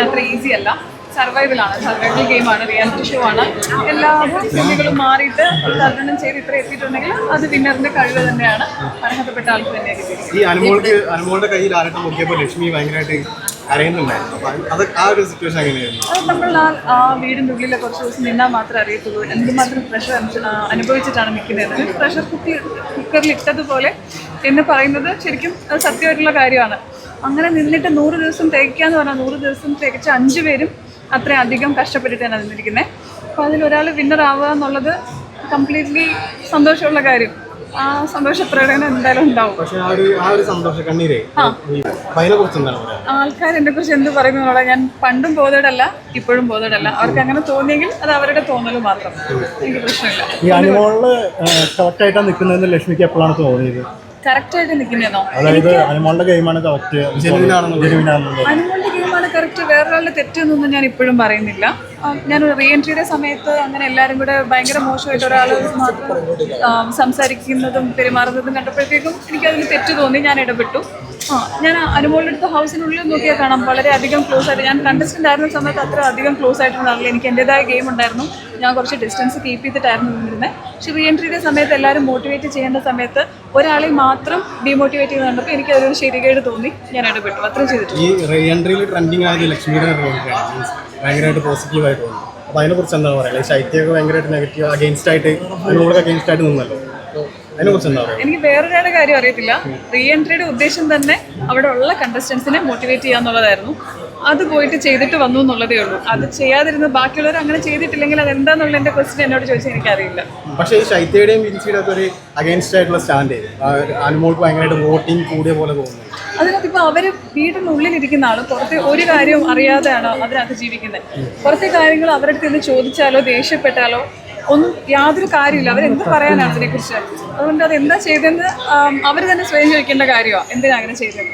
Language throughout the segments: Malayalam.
പറഞ്ഞാൽ അത്ര ഈസി അല്ല. സർവൈവലാണ് സർവൈവൽ ഗെയിമാണ് റിയാലിറ്റി ഷോ ആണ്. എല്ലാ രീതികളും മാറിയിട്ട് തരണം ചെയ്ത് ഇത്ര എത്തിയിട്ടുണ്ടെങ്കിൽ അത് വിന്നറിന്റെ കഴിവ് തന്നെയാണ്. അർഹതപ്പെട്ട ആൾക്ക് തന്നെ ഈ അനുമോൾക്ക് അനുമോളുടെ കയ്യിൽ ആരട്ടം നോക്കിയപ്പോൾ ലക്ഷ്മി ഭയങ്കരമായിട്ട് നമ്മൾ ആ വീടിന്റെ ഉള്ളിൽ കുറച്ച് ദിവസം നിന്നാൽ മാത്രമേ അറിയത്തുള്ളൂ. എന്തുമാത്രം പ്രഷർ അനുഭവിച്ചിട്ടാണ് നിൽക്കുന്നത്. പ്രഷർ കുക്കർ കുക്കറിൽ ഇട്ടതുപോലെ എന്ന് പറയുന്നത് ശരിക്കും അത് സത്യമായിട്ടുള്ള കാര്യമാണ്. അങ്ങനെ നിന്നിട്ട് നൂറ് ദിവസം തികയ്ക്കാന്ന് പറഞ്ഞാൽ നൂറ് ദിവസം തികച്ച അഞ്ച് പേരും അത്രയും അധികം കഷ്ടപ്പെട്ടിട്ടാണ് നിന്നിരിക്കുന്നത് അപ്പോൾ അതിലൊരാൾ വിന്നർ ആവുക എന്നുള്ളത് കംപ്ലീറ്റ്ലി സന്തോഷമുള്ള കാര്യം. ആ സന്തോഷ പ്രകടനം എന്തായാലും ഉണ്ടാവും. ആൾക്കാർ എന്നെ കുറിച്ച് എന്ത് പറയുന്നു എന്നുള്ളത് ഞാൻ പണ്ടും ബോധേഡല്ല ഇപ്പോഴും ബോധേഡല്ല. അവർക്ക് അങ്ങനെ തോന്നിയെങ്കിൽ അത് അവരുടെ തോന്നൽ മാത്രം. എനിക്ക് പ്രശ്നമില്ല. ഈ അനുഭവങ്ങൾ കറക്റ്റ് ആയിട്ടാണ് നിൽക്കുന്നതെന്ന് ലക്ഷ്മിക്ക് എപ്പോഴാണ് തോന്നിയത്? നിൽക്കുന്നതോ അതായത് അനുമോളുടെ ഗെയിമാണ് കറക്റ്റ് അനുമോളുടെ ഗെയിമാണ് കറക്റ്റ് വേറൊരാളുടെ തെറ്റെന്നൊന്നും ഞാൻ ഇപ്പോഴും പറയുന്നില്ല. ഞാൻ റീ എൻട്രിയുടെ സമയത്ത് അങ്ങനെ എല്ലാവരും കൂടെ ഭയങ്കര മോശമായിട്ട് ഒരാൾ മാത്രം സംസാരിക്കുന്നതും പെരുമാറുന്നതും കണ്ടപ്പോഴത്തേക്കും എനിക്കതിൽ തെറ്റ് തോന്നി. ഞാൻ ഇടപെട്ടു. ആ ഞാൻ അനുമോളുടെ അടുത്ത് ഹൗസിനുള്ളിൽ നോക്കിയാൽ കാണാം. വളരെ അധികം ക്ലോസ് ആയിട്ട് ഞാൻ കണ്ടസ്റ്റന്റ് ആയിരുന്ന സമയത്ത് അത്ര അധികം ക്ലോസ് ആയിട്ടുണ്ടാവില്ല എനിക്ക് എന്റെതായ ഗെയിം ഉണ്ടായിരുന്നു. ഞാൻ കുറച്ച് ഡിസ്റ്റൻസ് കീപ്പ് ചെയ്തിട്ടായിരുന്നു നിന്നിരുന്നത് പക്ഷേ റീ എൻട്രിയുടെ സമയത്ത് എല്ലാവരും മോട്ടിവേറ്റ് ചെയ്യേണ്ട സമയത്ത് ഒരാളെ മാത്രം ഡീമോട്ടിവേറ്റ് ചെയ്ത് കണ്ടപ്പോൾ എനിക്ക് അതൊരു ശരികേട് തോന്നി. ഞാൻ ഇടപെട്ടു. അത്രയും ചെയ്തിട്ടുണ്ട് ഈ റീ എൻട്രിയിൽ ട്രെൻഡിങ് ആയത് ലക്ഷ്മിയുടെ റോളിലാണ് മീൻസ് ഭയങ്കരമായിട്ട് പോസിറ്റീവ് ആയിട്ട് തോന്നുന്നു അപ്പൊ അതിനെ എന്താണ് പറയുക ശൈത്യമൊക്കെ ഭയങ്കരമായിട്ട് നെഗറ്റീവ് അഗേൻസ്റ്റ് ആയിട്ട് അതിനോടൊക്കെ അഗേൻസ്റ്റ് ആയിട്ട് നിന്നല്ലോ. എനിക്ക് വേറൊരാളുടെ കാര്യം അറിയത്തില്ല. റീ എൻട്രിയുടെ ഉദ്ദേശം തന്നെ അവിടെ ഉള്ള കണ്ടസ്റ്റൻസിനെ മോട്ടിവേറ്റ് ചെയ്യാന്നുള്ളതായിരുന്നു അത് പോയിട്ട് ചെയ്തിട്ട് വന്നു എന്നുള്ളതേ ഉള്ളൂ. അത് ചെയ്യാതിരുന്ന ബാക്കിയുള്ളവർ അങ്ങനെ ചെയ്തിട്ടില്ലെങ്കിൽ അത് എന്താന്നുള്ള എന്റെ ക്വസ്റ്റ്യൻ എന്നോട് ചോദിച്ചാൽ എനിക്കറിയില്ല. പക്ഷേ ഈ ശൈത്യയുടെയും വിൻസിയുടെ ഒരു അഗേൻസ്റ്റ് ആയിട്ടുള്ള സ്റ്റാൻഡ് അനുമോൾക്ക് ഭയങ്കരമായിട്ട് വോട്ടിംഗ് കൂടിയ പോലെ തോന്നുന്നു. അതിനകത്ത് ഇപ്പോൾ അവർ വീടിനുള്ളിലിരിക്കുന്ന ആൾ പുറത്തെ ഒരു കാര്യവും അറിയാതെയാണ് അതിനകത്ത് ജീവിക്കുന്നത് പുറത്തെ കാര്യങ്ങൾ അവരുടെ അടുത്ത് നിന്ന് ചോദിച്ചാലോ ദേഷ്യപ്പെട്ടാലോ ഒന്നും യാതൊരു കാര്യമില്ല. അവരെന്ത് പറയാനാണ് അതിനെക്കുറിച്ച് അതുകൊണ്ട് അത് എന്താ ചെയ്തതെന്ന് അവർ തന്നെ സ്വയം ചോദിക്കേണ്ട കാര്യമാണ് എന്തിനാ അങ്ങനെ ചെയ്തത്?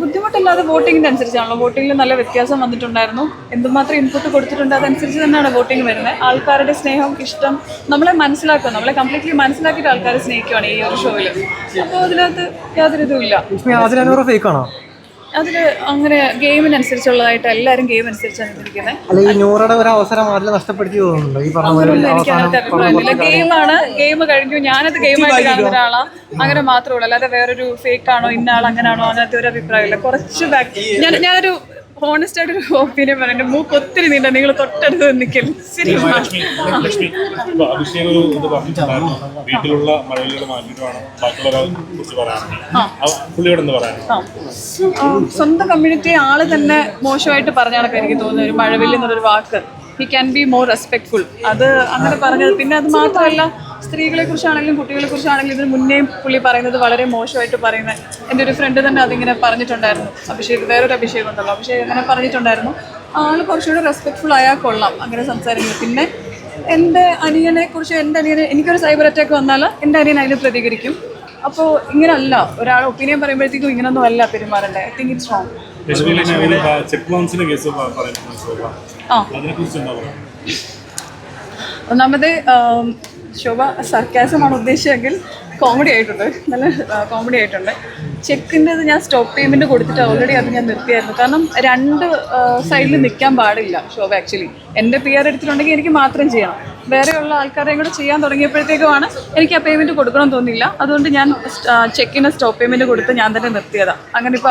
ബുദ്ധിമുട്ടില്ലാതെ വോട്ടിങ്ങിന്റെ അനുസരിച്ചാണല്ലോ. വോട്ടിങ്ങിൽ നല്ല വ്യത്യാസം വന്നിട്ടുണ്ടായിരുന്നു. എന്തുമാത്രം ഇൻപുട്ട് കൊടുത്തിട്ടുണ്ട് അതനുസരിച്ച് തന്നെയാണ് വോട്ടിംഗ് വരുന്നത് ആൾക്കാരുടെ സ്നേഹം ഇഷ്ടം നമ്മളെ മനസ്സിലാക്കുക. നമ്മളെ കംപ്ലീറ്റ്ലി മനസ്സിലാക്കിയിട്ട് ആൾക്കാരെ സ്നേഹിക്കുകയാണ് ഈ ഒരു ഷോയിൽ അപ്പോൾ അതിനകത്ത് യാതൊരു ഇതും അതിൽ അങ്ങനെ ഗെയിമിനനുസരിച്ചുള്ളതായിട്ട് എല്ലാവരും ഗെയിം അനുസരിച്ചാണ് ഇരിക്കുന്നത് അല്ല ഈ നൂറുടെ ഒരു അവസരം അതിൽ നഷ്ടപ്പെടുത്തി തോന്നുന്നുണ്ടോ? ഈ പറഞ്ഞ എനിക്ക് അങ്ങനത്തെ അഭിപ്രായമില്ല ഗെയിമാണ് ഗെയിം കഴിഞ്ഞു. ഞാനത് ഗെയിമായിട്ട് കാണുന്ന ഒരാളാണ് അങ്ങനെ മാത്രമേ ഉള്ളൂ. അല്ലാതെ വേറൊരു ഫേക്ക് ആണോ ഇന്ന ആൾ അങ്ങനെയാണോ അങ്ങനത്തെ ഒരു അഭിപ്രായമില്ല. കുറച്ച് ബാക്ക് ഞാൻ ഞാനൊരു ഹോണസ്റ്റ് ആയിട്ടൊരു ഒപ്പീനിയൻ പറയണ്ട. മൂക്ക് ഒത്തിരി നീണ്ട നിങ്ങൾ തൊട്ടടുത്ത് നിൽക്കൽ അഭിഷേക് ഒരു ഇത് പറഞ്ഞിട്ടുണ്ടായിരുന്നു വീട്ടിലുള്ള മാറ്റിയിട്ടാണ് ബാക്കിയുള്ളവരെ കുറിച്ച് സ്വന്തം കമ്മ്യൂണിറ്റി ആൾ തന്നെ മോശമായിട്ട് പറഞ്ഞ കണക്ക് എനിക്ക് തോന്നുന്നു ഒരു മഴവില്ല് എന്നുള്ളൊരു വാക്ക്. He can be more respectful അത് അങ്ങനെ പറഞ്ഞത്. പിന്നെ അത് മാത്രമല്ല സ്ത്രീകളെ കുറിച്ചാണെങ്കിലും കുട്ടികളെ കുറിച്ചാണെങ്കിലും ഇതിന് മുന്നേ പുള്ളി പറയുന്നത് വളരെ മോശമായിട്ട് പറയുന്നത് എന്റെ ഒരു ഫ്രണ്ട് തന്നെ അതിങ്ങനെ പറഞ്ഞിട്ടുണ്ടായിരുന്നു. അഭിഷേക് വേറൊരു അഭിഷേക് ഉണ്ടല്ലോ അഭിഷേക് അങ്ങനെ പറഞ്ഞിട്ടുണ്ടായിരുന്നു. ആൾ കുറച്ചുകൂടെ റെസ്പെക്ട്ഫുൾ ആയാൽ കൊള്ളാം അങ്ങനെ സംസാരിക്കുന്നത് പിന്നെ എന്റെ അനിയനെ കുറിച്ച് എന്റെ അനിയനെ എനിക്കൊരു സൈബർ അറ്റാക്ക് വന്നാൽ എന്റെ അനിയൻ അതിന് പ്രതികരിക്കും. അപ്പോൾ ഇങ്ങനല്ല. ഒരാൾ ഒപ്പീനിയൻ പറയുമ്പോഴത്തേക്കും ഇങ്ങനൊന്നും അല്ല പെരുമാറേണ്ടത്. ഐ തിങ്ക് ഇറ്റ്സ് റോങ് ഒന്നാമത് ശോഭ സർക്കാസമാണ് ഉദ്ദേശിച്ചെങ്കിൽ കോമഡി ആയിട്ടുണ്ട്. നല്ല കോമഡി ആയിട്ടുണ്ട്. ചെക്കിന്റെത് ഞാൻ സ്റ്റോപ്പ് പേയ്മെന്റ് കൊടുത്തിട്ട് ഓൾറെഡി അത് ഞാൻ നിർത്തിയായിരുന്നു. കാരണം രണ്ട് സൈഡിൽ നിൽക്കാൻ പാടില്ല ശോഭ ആക്ച്വലി എന്റെ പി ആർ എടുത്തിട്ടുണ്ടെങ്കിൽ എനിക്ക് മാത്രം ചെയ്യണം. വേറെയുള്ള ആൾക്കാരെയും കൂടെ ചെയ്യാൻ തുടങ്ങിയപ്പോഴത്തേക്കുമാണ് എനിക്ക് ആ പേയ്മെന്റ് കൊടുക്കണം തോന്നിയില്ല. അതുകൊണ്ട് ഞാൻ ചെക്കിന് സ്റ്റോപ്പ് പേയ്മെന്റ് കൊടുത്ത് ഞാൻ തന്നെ നിർത്തിയതാണ് അങ്ങനെ ഇപ്പോൾ